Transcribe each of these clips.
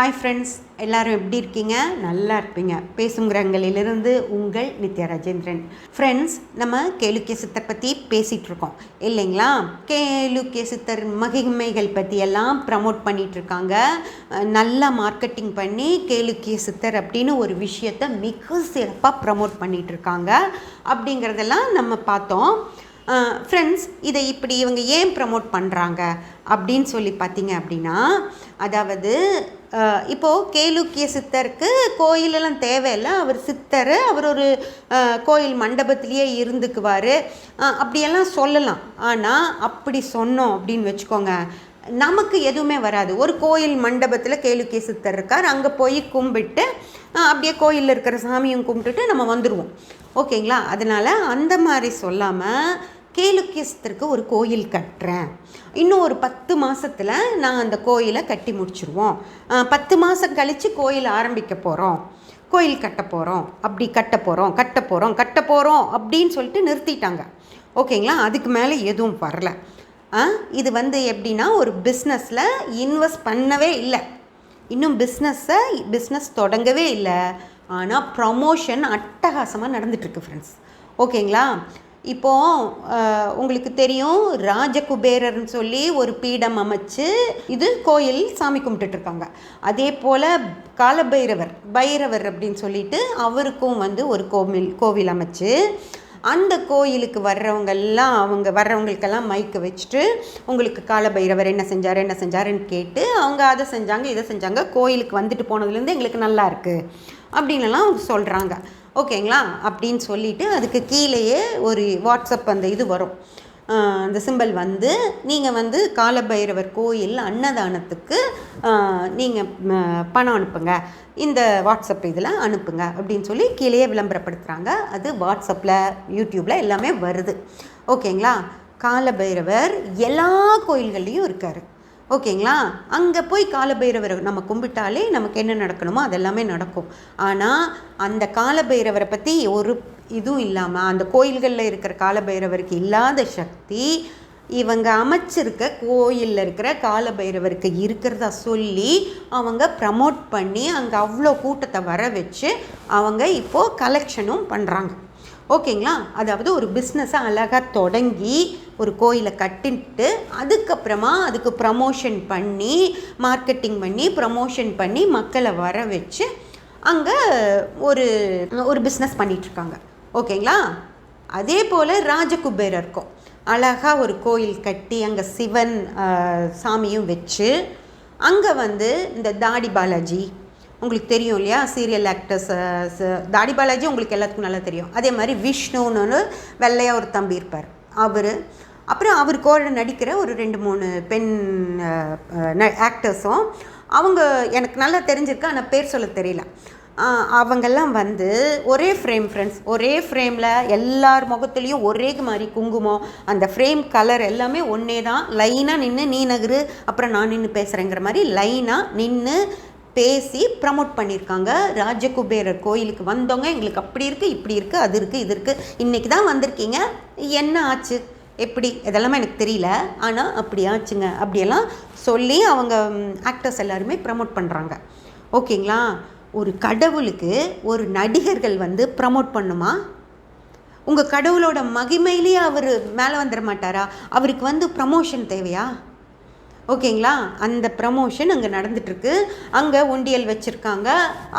Hi friends எல்லாரும் எப்படி இருக்கீங்க? நல்லா இருப்பீங்க. பேசுங்கிறங்களிலிருந்து உங்கள் நித்யா ராஜேந்திரன். ஃப்ரெண்ட்ஸ் நம்ம கேளுக்கிய சித்தர் பற்றி பேசிகிட்டு இருக்கோம். இல்லைங்களா? கேளுக்கிய சித்தர் மகிமைகள் பற்றியெல்லாம் ப்ரமோட் பண்ணிகிட்டு இருக்காங்க. நல்லா மார்க்கெட்டிங் பண்ணி கேளுக்கிய சித்தர் அப்படின்னு ஒரு விஷயத்தை மிக சிறப்பாக ப்ரமோட் பண்ணிகிட்ருக்காங்க அப்படிங்கிறதெல்லாம் நம்ம பார்த்தோம். ஃப்ரெண்ட்ஸ் இதை இப்படி இவங்க ஏன் ப்ரமோட் பண்ணுறாங்க அப்படின்னு சொல்லி பார்த்தீங்க அப்படின்னா அதாவது இப்போது கேளுக்கிய சித்தருக்கு கோயிலெல்லாம் தேவையில்லை. அவர் சித்தர் அவர் ஒரு கோயில் மண்டபத்திலேயே இருந்துக்குவார். அப்படியெல்லாம் சொல்லலாம். ஆனால் அப்படி சொன்னோம் அப்படின்னு வச்சுக்கோங்க. நமக்கு எதுவுமே வராது. ஒரு கோயில் மண்டபத்தில் கேளுக்கே சித்தர் இருக்கார். அங்கே போய் கும்பிட்டு அப்படியே கோயிலில் இருக்கிற சாமியும் கும்பிட்டுட்டு நம்ம வந்துடுவோம் ஓகேங்களா? அதனால் அந்த மாதிரி சொல்லாமல் கேளுக்கியஸ்தருக்கு ஒரு கோயில் கட்டுறேன். இன்னும் ஒரு பத்து மாதத்தில் நான் அந்த கோயிலை கட்டி முடிச்சுருவோம். பத்து மாதம் கழித்து கோயில் ஆரம்பிக்க போகிறோம் கோயில் கட்ட போகிறோம் அப்படி கட்ட போகிறோம் கட்ட போகிறோம் கட்ட போகிறோம் அப்படின்னு சொல்லிட்டு நிறுத்திட்டாங்க. ஓகேங்களா? அதுக்கு மேலே எதுவும் வரல. இது வந்து எப்படின்னா ஒரு பிஸ்னஸில் இன்வெஸ்ட் பண்ணவே இல்லை. இன்னும் பிஸ்னஸை பிஸ்னஸ் தொடங்கவே இல்லை. ஆனால் ப்ரமோஷன் அட்டகாசமாக நடந்துகிட்ருக்கு ஃப்ரெண்ட்ஸ் ஓகேங்களா? இப்போது உங்களுக்கு தெரியும் ராஜகுபேரர்னு சொல்லி ஒரு பீடம் அமைச்சு இது கோயில் சாமி கும்பிட்டுட்ருக்காங்க அதே போல் காலபைரவர் பைரவர் அப்படின்னு சொல்லிட்டு அவருக்கும் வந்து ஒரு கோவில் கோவில் அமைச்சு அந்த கோயிலுக்கு வர்றவங்கெல்லாம் அவங்க வர்றவங்களுக்கெல்லாம் மைக்கு வச்சுட்டு உங்களுக்கு காலபைரவர் என்ன செஞ்சார் என்ன செஞ்சாருன்னு கேட்டு அவங்க அதை செஞ்சாங்க இதை செஞ்சாங்க கோயிலுக்கு வந்துட்டு போனதுலேருந்து எங்களுக்கு நல்லா இருக்குது அப்படின்லாம் அவங்க சொல்கிறாங்க ஓகேங்களா? அப்படின்னு சொல்லிட்டு அதுக்கு கீழேயே ஒரு வாட்ஸ்அப் அந்த இது வரும். இந்த அந்த சிம்பல் வந்து நீங்கள் வந்து காலபைரவர் கோயில் அன்னதானத்துக்கு நீங்கள் பணம் அனுப்புங்க. இந்த வாட்ஸ்அப் இதில் அனுப்புங்க அப்படின்னு சொல்லி கீழே விளம்பரப்படுத்துகிறாங்க அது வாட்ஸ்அப்பில் யூடியூப்பில் எல்லாமே வருது. ஓகேங்களா? காலபைரவர் எல்லா கோயில்கள்லேயும் இருக்கார். ஓகேங்களா? அங்கே போய் காலபைரவரை நம்ம கும்பிட்டாலே நமக்கு என்ன நடக்கணுமோ அதெல்லாமே நடக்கும். ஆனால் அந்த காலபைரவரை பற்றி ஒரு இதுவும் இல்லாமல் அந்த கோயில்களில் இருக்கிற காலபைரவருக்கு இல்லாத சக்தி இவங்க அமைச்சிருக்க கோயிலில் இருக்கிற காலபைரவருக்கு இருக்கிறதா சொல்லி அவங்க ப்ரமோட் பண்ணி அங்கே அவ்வளோ கூட்டத்தை வர வச்சு அவங்க இப்போது கலெக்ஷனும் பண்ணுறாங்க ஓகேங்களா? அதாவது ஒரு பிஸ்னஸை அழகாக தொடங்கி ஒரு கோயிலை கட்டிட்டு அதுக்கப்புறமா அதுக்கு ப்ரமோஷன் பண்ணி மார்க்கெட்டிங் பண்ணி ப்ரமோஷன் பண்ணி மக்களை வர வச்சு அங்கே ஒரு ஒரு பிஸ்னஸ் பண்ணிகிட்ருக்காங்க ஓகேங்களா? அதே போல் ராஜகுபேரருக்கும். அழகாக ஒரு கோயில் கட்டி அங்கே சிவன் சாமியும் வச்சு அங்கே வந்து இந்த தாடி பாலாஜி உங்களுக்கு தெரியும் இல்லையா? சீரியல் ஆக்டர்ஸ் தாடி பாலாஜி உங்களுக்கு எல்லாத்துக்கும் நல்லா தெரியும். அதே மாதிரி விஷ்ணுன்னு வெள்ளையாக ஒரு தம்பி இருப்பார். அவர். அப்புறம் அவர் கூட நடிக்கிற ஒரு ரெண்டு மூணு பெண் ஆக்டர்ஸும் அவங்க எனக்கு நல்லா தெரிஞ்சிருக்கு ஆனால் பேர் சொல்ல தெரியல. அவங்கெல்லாம் வந்து ஒரே ஃப்ரேம் ஃப்ரெண்ட்ஸ் ஒரே ஃப்ரேமில் எல்லார் முகத்துலேயும் ஒரே மாதிரி குங்குமம். அந்த ஃப்ரேம் கலர் எல்லாமே ஒன்றே தான். லைனாக நின்று நீ நகரு அப்புறம் நான் நின்று பேசுகிறேங்கிற மாதிரி லைனாக நின்று பேசி ப்ரமோட் பண்ணியிருக்காங்க ராஜகுபேரர் கோயிலுக்கு வந்தவங்க எங்களுக்கு அப்படி இருக்குது இப்படி இருக்குது அது இருக்குது இது இருக்குது இன்றைக்கி தான் வந்திருக்கீங்க. என்ன ஆச்சு? எப்படி? இதெல்லாமே எனக்கு தெரியல. ஆனால் அப்படி ஆச்சுங்க. அப்படியெல்லாம் சொல்லி அவங்க ஆக்டர்ஸ் எல்லாருமே ப்ரமோட் பண்ணுறாங்க ஓகேங்களா? ஒரு கடவுளுக்கு ஒரு நடிகர்கள் வந்து ப்ரமோட் பண்ணுமா? உங்கள் கடவுளோட மகிமையிலேயே அவர் மேலே வந்துட மாட்டாரா? அவருக்கு வந்து ப்ரமோஷன் தேவையா? ஓகேங்களா? அந்த ப்ரமோஷன் அங்கே நடந்துட்டுருக்கு. அங்கே உண்டியல் வச்சுருக்காங்க.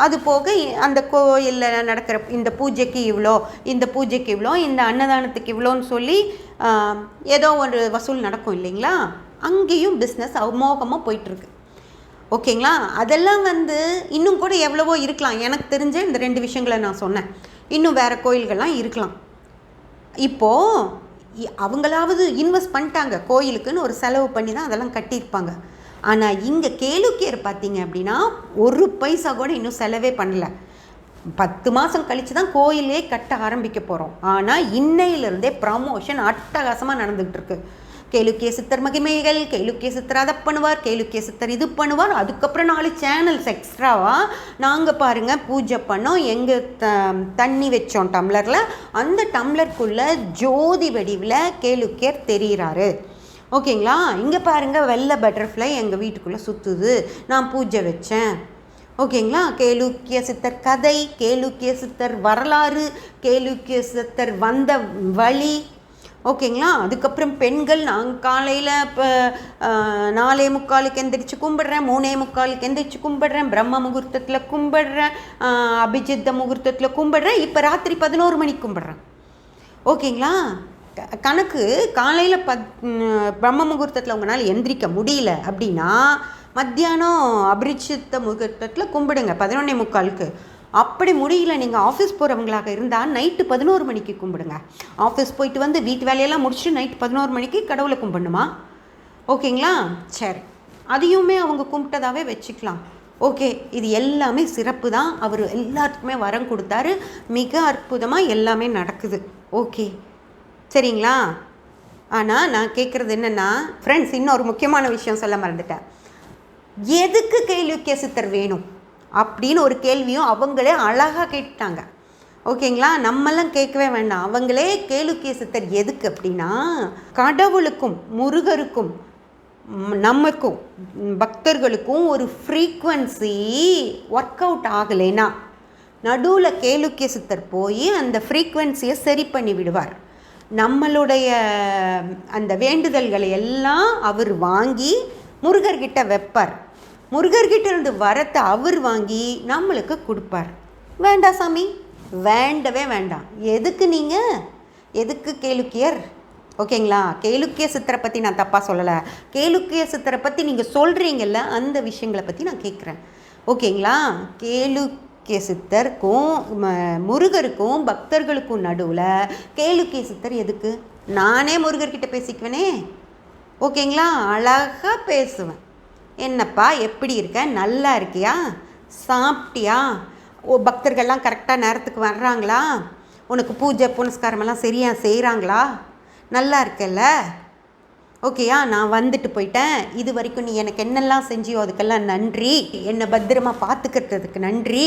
அது போக அந்த கோயிலில் நடக்கிற இந்த பூஜைக்கு இவ்வளோ இந்த பூஜைக்கு இவ்வளோ இந்த அன்னதானத்துக்கு இவ்வளோன்னு சொல்லி ஏதோ ஒரு வசூல் நடக்கும் இல்லைங்களா? அங்கேயும் பிஸ்னஸ் அமோகமாக போயிட்டுருக்கு. ஓகேங்களா? அதெல்லாம் வந்து இன்னும் கூட எவ்வளவோ இருக்கலாம். எனக்கு தெரிஞ்ச இந்த ரெண்டு விஷயங்களை நான் சொன்னேன். இன்னும் வேறு கோயில்கள்லாம் இருக்கலாம். இப்போது இ- அவங்களாவது இன்வெஸ்ட் பண்ணிட்டாங்க. கோயிலுக்குன்னு ஒரு செலவு பண்ணி தான் அதெல்லாம் கட்டியிருப்பாங்க. ஆனால் இங்கே கேளுக்கேர் பார்த்தீங்க அப்படின்னா ஒரு பைசா கூட இன்னும் செலவே பண்ணலை. பத்து மாதம் கழித்து தான் கோயிலே கட்ட ஆரம்பிக்க போகிறோம் ஆனால் இன்னையிலிருந்தே ப்ரமோஷன் அட்டகாசமாக நடந்துகிட்டு இருக்குது கேளுக்கிய சித்தர் மகிமைகள் கேளுக்கிய சித்தர் அதை பண்ணுவார் கேளுக்கிய சித்தர் இது பண்ணுவார் அதுக்கப்புறம் நாலு சேனல்ஸ் எக்ஸ்ட்ராவாக நாங்கள் பாருங்கள் பூஜை பண்ணோம். எங்கள் த தண்ணி வச்சோம் டம்ளரில். அந்த டம்ளருக்குள்ளே ஜோதி வடிவில் கேளுக்கியர் தெரிகிறாரு ஓகேங்களா? இங்கே பாருங்கள் வெள்ளை பட்டர்ஃப்ளை எங்கள் வீட்டுக்குள்ளே சுற்றுது நான் பூஜை வச்சேன். ஓகேங்களா? கேளுக்கிய சித்தர் கதை கேளுக்கிய சித்தர் வரலாறு கேளுக்கிய சித்தர் வந்த வழி ஓகேங்களா? அதுக்கப்புறம் பெண்கள் நாங்கள் காலையில் இப்போ நாலே முக்காலுக்கு எந்திரிச்சு கும்பிடுறேன் மூணே முக்காலுக்கு எந்திரிச்சு கும்பிடுறேன் பிரம்ம முகூர்த்தத்தில் கும்பிடுறேன் அபிஜித்த முகூர்த்தத்தில் கும்பிடுறேன் இப்போ ராத்திரி பதினோரு மணிக்கு கும்பிடுறேன். ஓகேங்களா? க- கணக்கு காலையில் பத் பிரம்ம முகூர்த்தத்தில் உங்களால் எந்திரிக்க முடியல அப்படின்னா மத்தியானம் அபிரிச்சித்த முகூர்த்தத்தில் கும்பிடுங்க பதினொன்னே முக்காலுக்கு. அப்படி முடியல. நீங்கள் ஆஃபீஸ் போகிறவங்களாக இருந்தால் நைட்டு பதினோரு மணிக்கு கும்பிடுங்க. ஆஃபீஸ் போயிட்டு வந்து வீட்டு வேலையெல்லாம் முடிச்சுட்டு நைட்டு பதினோரு மணிக்கு கடவுளை கும்பிடணுமா? ஓகேங்களா? சரி. அதையுமே அவங்க கும்பிட்டதாகவே வச்சுக்கலாம். ஓகே. இது எல்லாமே சிறப்பு தான். அவர் எல்லாத்துக்குமே வரம் கொடுத்தாரு. மிக அற்புதமாக எல்லாமே நடக்குது. ஓகே. சரிங்களா? ஆனால் நான் கேட்குறது என்னென்னா ஃப்ரெண்ட்ஸ் இன்னொரு முக்கியமான விஷயம் சொல்ல மறந்துட்டேன். எதுக்கு கேள்விக்கே சித்தர் வேணும்? அப்படின்னு ஒரு கேள்வியும் அவங்களே அழகாக கேட்டாங்க ஓகேங்களா? நம்மெல்லாம் கேட்கவே வேண்டாம். அவங்களே கேளுக்கிய சித்தர் எதுக்கு அப்படின்னா கடவுளுக்கும் முருகருக்கும் நமக்கும் பக்தர்களுக்கும் ஒரு ஃப்ரீக்குவன்சி ஒர்க் அவுட் ஆகலைன்னா நடுவில் கேளுக்கிய சித்தர் போய் அந்த ஃப்ரீக்குவன்சியை சரி பண்ணி விடுவார். நம்மளுடைய அந்த வேண்டுதல்களை எல்லாம் அவர் வாங்கி முருகர்கிட்ட வைப்பார். முருகர்கிட்ட இருந்து வரத்தை அவர் வாங்கி நம்மளுக்கு கொடுப்பார். வேண்டாம் சாமி. வேண்டவே வேண்டாம். எதுக்கு நீங்கள் எதுக்கு கேளுக்கியர்? ஓகேங்களா? கேளுக்கிய சித்தரை பற்றி நான் தப்பாக சொல்லலை. கேளுக்கிய சித்தரை பற்றி நீங்கள் சொல்கிறீங்கல்ல அந்த விஷயங்களை பற்றி நான் கேட்குறேன் ஓகேங்களா? கேளுக்கிய சித்தருக்கும் முருகருக்கும் பக்தர்களுக்கும் நடுவில் கேளுக்கிய சித்தர் எதுக்கு? நானே முருகர்கிட்ட பேசிக்குவேனே. ஓகேங்களா? அழகாக பேசுவேன். என்னப்பா எப்படி இருக்க? நல்லா இருக்கியா? சாப்பிட்டியா? ஓ பக்தர்கள்லாம் கரெக்டாக நேரத்துக்கு வர்றாங்களா? உனக்கு பூஜை புனஸ்காரமெல்லாம் சரியாக செய்கிறாங்களா நல்லா இருக்கல்ல? ஓகேயா நான் வந்துட்டு போயிட்டேன். இது வரைக்கும் நீ எனக்கு என்னெல்லாம் செஞ்சியோ அதுக்கெல்லாம் நன்றி. என்னை பத்திரமா பார்த்துக்கிறதுக்கு நன்றி.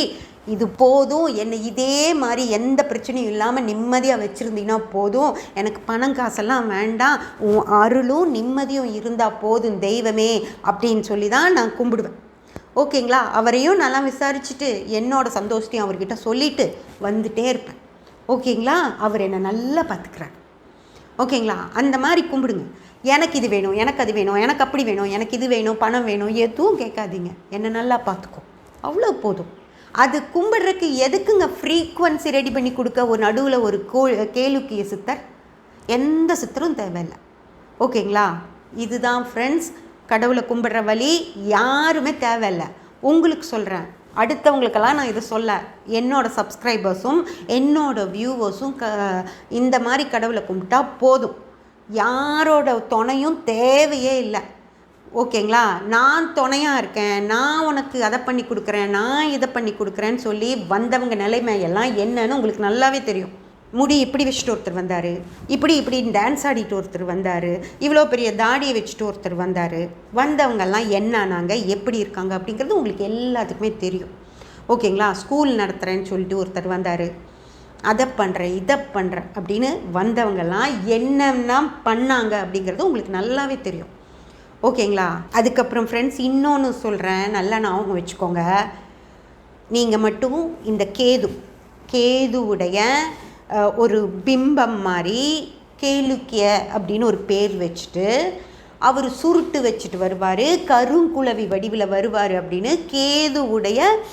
இது போதும். என்னை இதே மாதிரி எந்த பிரச்சனையும் இல்லாமல் நிம்மதியாக வச்சுருந்தீங்கன்னா போதும். எனக்கு பணம் காசெல்லாம் வேண்டாம். உன் அருளும் நிம்மதியும் இருந்தால் போதும் தெய்வமே அப்படின்னு சொல்லி தான் நான் கும்பிடுவேன். ஓகேங்களா? அவரையும் நல்லா விசாரிச்சுட்டு என்னோட சந்தோஷத்தையும் அவர்கிட்ட சொல்லிட்டு வந்துட்டே இருப்பேன். ஓகேங்களா? அவர் என்னை நல்லா பார்த்துக்கிறார் ஓகேங்களா? அந்த மாதிரி கும்பிடுங்க. எனக்கு இது வேணும் எனக்கு அது வேணும் எனக்கு அப்படி வேணும் எனக்கு இது வேணும் பணம் வேணும் எதுவும் கேட்காதீங்க. என்னை நல்லா பார்த்துக்கோ. அவ்வளோ போதும். அது கும்பிட்றதுக்கு எதுக்குங்க ஃப்ரீக்குவன்சி ரெடி பண்ணி கொடுக்க ஒரு நடுவில் ஒரு கோ கேளுக்கிய சித்தர்? எந்த சித்தரும் தேவையில்லை. ஓகேங்களா? இதுதான் ஃப்ரெண்ட்ஸ் கடவுளை கும்பிட்ற வழி யாருமே தேவையில்லை. உங்களுக்கு சொல்கிறேன் அடுத்தவங்களுக்கெல்லாம் நான் இதை சொல்ல. என்னோட சப்ஸ்கிரைபர்ஸும் என்னோடய வியூவர்ஸும் க இந்த மாதிரி கடவுளை கும்பிட்டா போதும். யாரோட துணையும் தேவையே இல்லை. ஓகேங்களா? நான் துணையாக இருக்கேன். நான் உனக்கு அதை பண்ணி கொடுக்குறேன். நான் இதை பண்ணி கொடுக்குறேன்னு சொல்லி வந்தவங்க நிலைமை எல்லாம் என்னன்னு உங்களுக்கு நல்லாவே தெரியும். முடி இப்படி வச்சுட்டு ஒருத்தர் வந்தார். இப்படி இப்படி டான்ஸ் ஆடிட்டு ஒருத்தர் வந்தார். இவ்வளோ பெரிய தாடியை வச்சுட்டு ஒருத்தர் வந்தார். வந்தவங்கெல்லாம் என்னானாங்க? எப்படி இருக்காங்க? அப்படிங்கிறது உங்களுக்கு எல்லாத்துக்குமே தெரியும். ஓகேங்களா? ஸ்கூல் நடத்துகிறேன்னு சொல்லிட்டு ஒருத்தர் வந்தார். அதை பண்ணுறேன் இதை பண்ணுறேன் அப்படின்னு வந்தவங்கெல்லாம் என்னென்ன பண்ணாங்க அப்படிங்கிறது உங்களுக்கு நல்லாவே தெரியும். ஓகேங்களா? அதுக்கப்புறம் ஃப்ரெண்ட்ஸ் இன்னொன்று சொல்கிறேன் நல்லா ஞாபகம் வச்சுக்கோங்க. நீங்கள் மட்டும் இந்த கேது கேதுவுடைய ஒரு பிம்பம் மாதிரி கேளுக்கிய அப்படின்னு ஒரு பேர் வச்சுட்டு அவர் சுருட்டு வச்சுட்டு வருவார் கருங்குளவி வடிவில் வருவார் அப்படின்னு கேது உடைய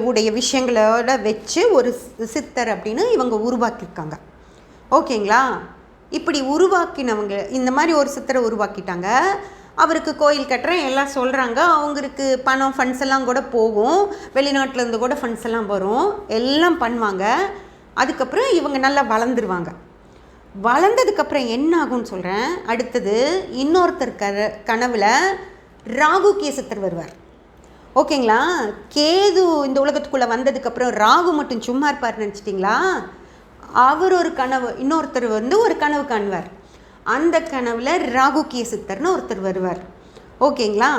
உடைய விஷயங்களோட வச்சு ஒரு சி- சித்தர் அப்படின்னு இவங்க உருவாக்கியிருக்காங்க. ஓகேங்களா? இப்படி உருவாக்கினவங்க இந்த மாதிரி ஒரு சித்தரை உருவாக்கிட்டாங்க. அவருக்கு கோயில் கட்டுறேன் எல்லாம் சொல்கிறாங்க அவங்களுக்கு பணம் ஃபண்ட்ஸ் எல்லாம் கூட போகும். வெளிநாட்டிலேருந்து கூட ஃபண்ட்ஸ் எல்லாம் வரும். எல்லாம் பண்ணுவாங்க. அதுக்கப்புறம் இவங்க நல்லா வளர்ந்துருவாங்க. வளர்ந்ததுக்கப்புறம் என்ன ஆகும்னு சொல்கிறேன் அடுத்தது இன்னொருத்தர் க கனவில் ராகு கேசத்தர் வருவார். ஓகேங்களா? கேது இந்த உலகத்துக்குள்ளே வந்ததுக்கப்புறம் ராகு மட்டும் சும்மா இருப்பார் நினச்சிட்டிங்களா? அவர் ஒரு கனவு இன்னொருத்தர் வந்து ஒரு கனவு காண்பார் அந்த கனவில் ராகு கேசுத்தர்னு ஒருத்தர் வருவார். ஓகேங்களா?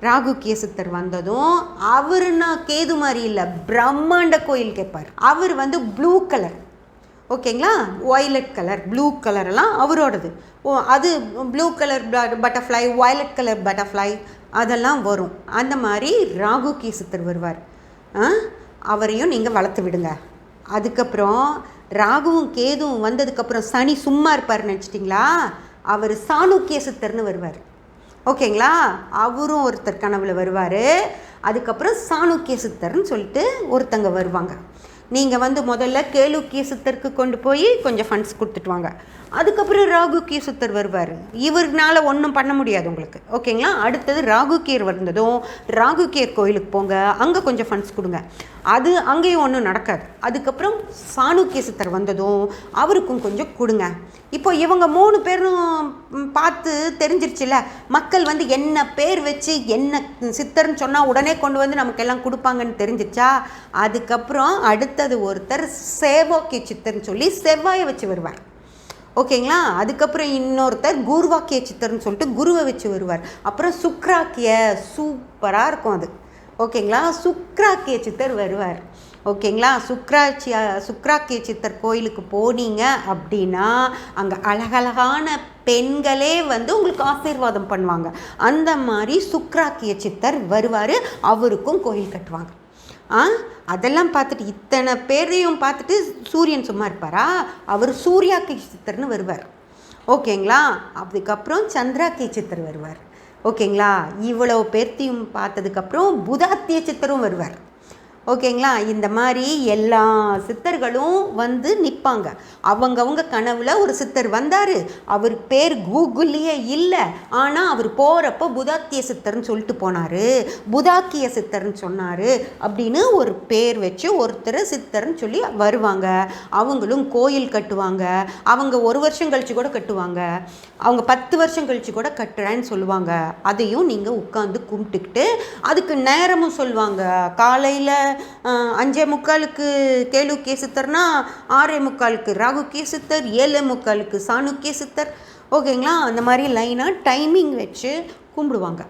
ராகு கேசுத்தர் வந்ததும் அவருன்னா கேது மாதிரி இல்லை பிரம்மாண்ட கோயில் கேட்பார் அவர் வந்து ப்ளூ கலர். ஓகேங்களா? ஒய்லட் கலர் ப்ளூ கலரெல்லாம் அவரோடது. ஓ அது blue colour butterfly violet colour butterfly அதெல்லாம் வரும். அந்த மாதிரி ராகு கேசித்தர் வருவார். ஆ? அவரையும் நீங்கள் வளர்த்து விடுங்க. அதுக்கப்புறம் ராகுவும் கேதுவும் வந்ததுக்கப்புறம் சனி சும்மா இருப்பார் நினச்சிட்டிங்களா? அவர் சாணுக்கிய சித்தர்னு வருவார். ஓகேங்களா? அவரும் ஒருத்தர் கனவில் வருவார். அதுக்கப்புறம் சாணுக்கிய சித்தர்னு சொல்லிட்டு ஒருத்தங்க வருவாங்க. நீங்கள் வந்து முதல்ல கேளு சித்தருக்கு கொண்டு போய் கொஞ்சம் ஃபண்ட்ஸ் கொடுத்துட்டு வாங்க. அதுக்கப்புறம் ராகு கீசுத்தர் வருவார். இவர்னால ஒன்றும் பண்ண முடியாது உங்களுக்கு. ஓகேங்களா? அடுத்தது ராகுக்கியர் வந்ததும் ராகுக்கியர் கோயிலுக்கு போங்க. அங்கே கொஞ்சம் ஃபண்ட்ஸ் கொடுங்க. அது அங்கேயும் ஒன்றும் நடக்காது. அதுக்கப்புறம் சாணுக்கிய சித்தர் வந்ததும் அவருக்கும் கொஞ்சம் கொடுங்க. இப்போ இவங்க மூணு பேரும் பார்த்து தெரிஞ்சிருச்சுல மக்கள் வந்து என்ன பேர் வச்சு என்ன சித்தர்னு சொன்னால் உடனே கொண்டு வந்து நமக்கு எல்லாம் கொடுப்பாங்கன்னு தெரிஞ்சிச்சா? அதுக்கப்புறம் அடுத்தது ஒருத்தர் சேவோக்கிய சித்தர்னு சொல்லி செவ்வாயை வச்சு வருவார். ஓகேங்களா? அதுக்கப்புறம் இன்னொருத்தர் குருவாக்கிய சித்தர்னு சொல்லிட்டு குருவை வச்சு வருவார். அப்புறம் சுக்ராக்கிய சூப்பராக இருக்கும் அது. ஓகேங்களா? சுக்ராக்கிய சித்தர் வருவார். ஓகேங்களா? சுக்ராச்சியா சுக்ராக்கிய சித்தர் கோயிலுக்கு போனீங்க அப்படின்னா அங்கே அழகழகான பெண்களே வந்து உங்களுக்கு ஆசீர்வாதம் பண்ணுவாங்க. அந்த மாதிரி சுக்ராக்கிய சித்தர் வருவார் அவருக்கும் கோயில் கட்டுவாங்க. ஆ? அதெல்லாம் பார்த்துட்டு இத்தனை பேரையும் பார்த்துட்டு சூரியன் சும்மா இருப்பாரா? அவர் சூர்யாக்கிய சித்தர்னு வருவார். ஓகேங்களா? அதுக்கப்புறம் சந்திராக்கிய சித்தர் வருவார். ஓகேங்களா? இவ்வளோ பேர்த்தியும் பார்த்ததுக்கப்புறம் புதாத்திய சித்தரும் வருவார். ஓகேங்களா? இந்த மாதிரி எல்லா சித்தர்களும் வந்து நிற்பாங்க. அவங்கவுங்க கனவில் ஒரு சித்தர் வந்தார். அவர் பேர் கூகுள்லேயே இல்லை. ஆனால் அவர் போகிறப்போ புதாத்திய சித்தர்னு சொல்லிட்டு போனார். புதாக்கிய சித்தர்னு சொன்னார் அப்படின்னு ஒரு பேர் வச்சு ஒருத்தர் சித்தர்னு சொல்லி வருவாங்க. அவங்களும் கோயில் கட்டுவாங்க. அவங்க ஒரு வருஷம் கழித்து கூட கட்டுவாங்க. அவங்க பத்து வருஷம் கழித்து கூட கட்டுறேன்னு சொல்லுவாங்க. அதையும் நீங்கள் உட்காந்து கும்பிட்டுக்கிட்டு அதுக்கு நேரமும் சொல்லுவாங்க. காலையில் அஞ்சே முக்காலுக்கு கேளுக்கிய சித்தர்னா ஆறே முக்காலுக்கு ராகுக்கிய சித்தர் ஏழே முக்காலுக்கு சாணுக்கிய சித்தர் ஓகேங்களா? அந்த மாதிரி லைனாக டைமிங் வச்சு கும்பிடுவாங்க.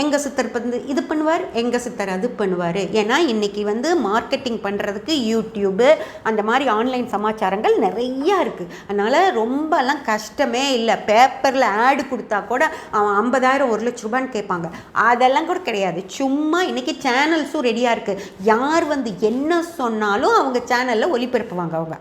எங்கள் சித்தர் வந்து இது பண்ணுவார் எங்கள் சித்தர் அது பண்ணுவார். ஏன்னா இன்றைக்கி வந்து மார்க்கெட்டிங் பண்ணுறதுக்கு யூடியூப்பு அந்த மாதிரி ஆன்லைன் சமாச்சாரங்கள் நிறையா இருக்குது அதனால் ரொம்பலாம் கஷ்டமே இல்லை. பேப்பரில் ஆடு கொடுத்தா கூட அவன் ஐம்பதாயிரம் ஒரு லட்ச ரூபான்னு கேட்பாங்க. அதெல்லாம் கூட கிடையாது. சும்மா இன்றைக்கி சேனல்ஸும் ரெடியாக இருக்குது யார் வந்து என்ன சொன்னாலும் அவங்க சேனலில் ஒளிபரப்புவாங்க அவங்க.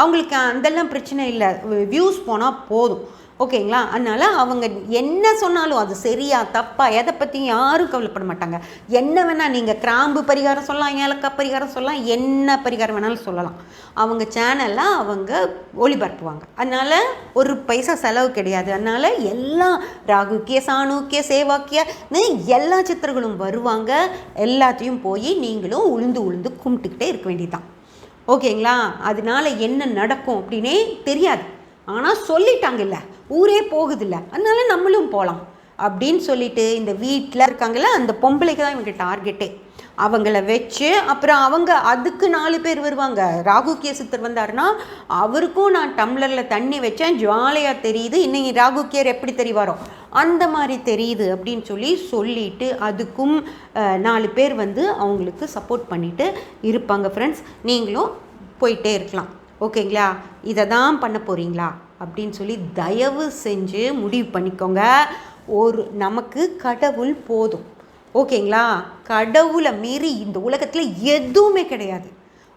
அவங்களுக்கு அதெல்லாம் பிரச்சனை இல்லை. வியூஸ் போனால் போதும். ஓகேங்களா? அதனால் அவங்க என்ன சொன்னாலும் அது சரியா தப்பா எதை பற்றியும் யாரும் கவலைப்பட மாட்டாங்க. என்ன வேணால் நீங்கள் கிராம்பு பரிகாரம் சொல்லலாம் ஏலக்காய் பரிகாரம் சொல்லலாம் என்ன பரிகாரம் வேணாலும் சொல்லலாம். அவங்க சேனலாக அவங்க ஒளிபரப்புவாங்க. அதனால் ஒரு பைசா செலவு கிடையாது. அதனால் எல்லா ராகுக்கிய சாணுக்கிய சேவாக்கியன்னு எல்லா சித்தர்களும் வருவாங்க. எல்லாத்தையும் போய் நீங்களும் உளுந்து உளுந்து கும்பிட்டுக்கிட்டே இருக்க வேண்டியதுதான். ஓகேங்களா? அதனால என்ன நடக்கும் அப்படின்னே தெரியாது. ஆனால் சொல்லிட்டாங்கல்ல. ஊரே போகுதில்ல. அதனால நம்மளும் போகலாம் அப்படின்னு சொல்லிட்டு இந்த வீட்டில் இருக்காங்கல்ல அந்த பொம்பளைக்கு தான் இவங்க டார்கெட்டே அவங்கள வச்சு அப்புறம் அவங்க அதுக்கு நாலு பேர் வருவாங்க. ராகுக்கிய சித்தர் வந்தாருன்னா அவருக்கும் நான் டம்ளரில் தண்ணி வச்சேன் ஜுவாலையாக தெரியுது. இன்னைக்கு ராகுக்கியர் எப்படி தெரிவாரோ? அந்த மாதிரி தெரியுது அப்படின்னு சொல்லி சொல்லிட்டு அதுக்கும் நாலு பேர் வந்து அவங்களுக்கு சப்போர்ட் பண்ணிட்டு இருப்பாங்க ஃப்ரெண்ட்ஸ் நீங்களும் போயிட்டே இருக்கலாம். ஓகேங்களா இதை தான் பண்ண போகிறீங்களா அப்படின்னு சொல்லி தயவு செஞ்சு முடிவு பண்ணிக்கோங்க. ஒரு நமக்கு கடவுள் போதும். ஓகேங்களா? கடவுளை மீறி இந்த உலகத்தில் எதுவுமே கிடையாது.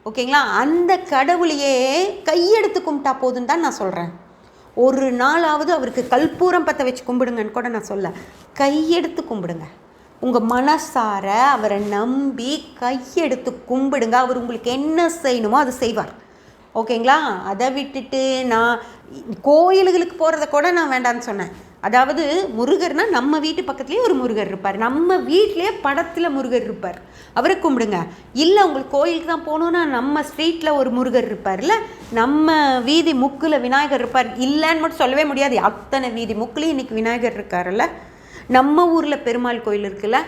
ஓகேங்களா? அந்த கடவுளையே கையெடுத்து கும்பிட்டா போதும் தான் நான் சொல்கிறேன் ஒரு நாளாவது அவருக்கு கல்பூரம் பற்ற வச்சு கும்பிடுங்கன்னு கூட நான் சொல்ல. கையெடுத்து கும்பிடுங்க. உங்கள் மனசார அவரை நம்பி கையெடுத்து கும்பிடுங்க. அவர் உங்களுக்கு என்ன செய்யணுமோ அது செய்வார். ஓகேங்களா? அதை விட்டுட்டு நான் கோயில்களுக்கு போகிறத கூட நான் வேண்டாம்னு சொன்னேன். அதாவது முருகர்னா நம்ம வீட்டு பக்கத்துலேயே ஒரு முருகர் இருப்பார். நம்ம வீட்லேயே படத்தில் முருகர் இருப்பார். அவரை கும்பிடுங்க. இல்லை உங்களுக்கு கோயிலுக்கு தான் போகணுன்னா நம்ம ஸ்ட்ரீட்டில் ஒரு முருகர் இருப்பார்ல நம்ம வீதி முக்கில் விநாயகர் இருப்பார். இல்லைன்னு மட்டும் சொல்லவே முடியாது. அத்தனை வீதி முக்குலேயும் இன்றைக்கி விநாயகர் இருக்காருல்ல. நம்ம ஊரில் பெருமாள் கோயில் இருக்குல்ல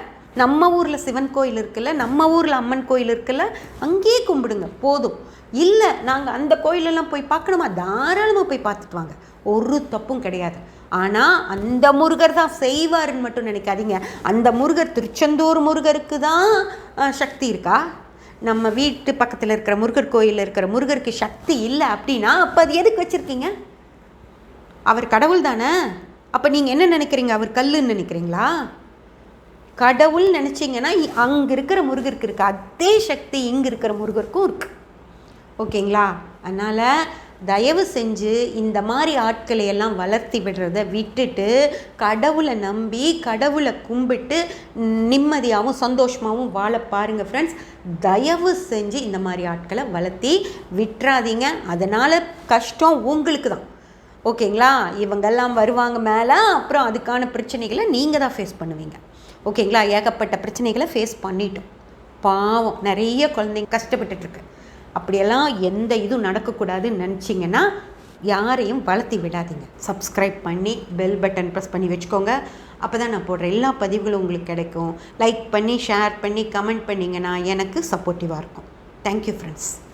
நம்ம ஊரில் சிவன் கோயில் இருக்குல்ல நம்ம ஊரில் அம்மன் கோயில் இருக்குல்ல அங்கேயே கும்பிடுங்க. போதும். இல்லை நாங்கள் அந்த கோயிலெல்லாம் போய் பார்க்கணுமா? தாராளமாக போய் பார்த்துட்டு வாங்க. ஒரு தப்பும் கிடையாது. ஆனால் அந்த முருகர் தான் செய்வாருன்னு மட்டும் நினைக்காதீங்க. அந்த முருகர் திருச்செந்தூர் முருகருக்கு தான் சக்தி இருக்கா? நம்ம வீட்டு பக்கத்தில் இருக்கிற முருகர் கோயிலில் இருக்கிற முருகருக்கு சக்தி இல்லை அப்படின்னா அப்போ அது எதுக்கு வச்சுருக்கீங்க? அவர் கடவுள் தானே? அப்போ நீங்கள் என்ன நினைக்கிறீங்க? அவர் கல்லுன்னு நினைக்கிறீங்களா? கடவுள் நினச்சிங்கன்னா அங்கே இருக்கிற முருகருக்கு இருக்குது அதே சக்தி இங்கே இருக்கிற முருகருக்கும் இருக்குது ஓகேங்களா? அதனால் தயவு செஞ்சு இந்த மாதிரி ஆட்களை எல்லாம் வளர்த்தி விடுறத விட்டுட்டு கடவுளை நம்பி கடவுளை கும்பிட்டு நிம்மதியாகவும் சந்தோஷமாகவும் வாழ பாருங்கள் ஃப்ரெண்ட்ஸ் தயவு செஞ்சு இந்த மாதிரி ஆட்களை வளர்த்தி விட்டுறாதீங்க. அதனால் கஷ்டம் உங்களுக்கு தான். ஓகேங்களா? இவங்கெல்லாம் வருவாங்க மேலே அப்புறம் அதுக்கான பிரச்சனைகளை நீங்கள் தான் ஃபேஸ் பண்ணுவீங்க. ஓகேங்களா? ஏகப்பட்ட பிரச்சனைகளை ஃபேஸ் பண்ணிட்டோம். பாவம் நிறைய குழந்தைங்க கஷ்டப்பட்டுட்ருக்கு அப்படியெல்லாம் எந்த இதுவும் நடக்கக்கூடாதுன்னு நினச்சிங்கன்னா யாரையும் வளர்த்தி விடாதீங்க. சப்ஸ்கிரைப் பண்ணி பெல் பட்டன் ப்ரெஸ் பண்ணி வச்சுக்கோங்க. அப்போ தான் நான் போடுற எல்லா பதிவுகளும் உங்களுக்கு கிடைக்கும். லைக் பண்ணி ஷேர் பண்ணி கமெண்ட் பண்ணிங்கன்னா எனக்கு சப்போர்ட்டிவாக இருக்கும். Thank you friends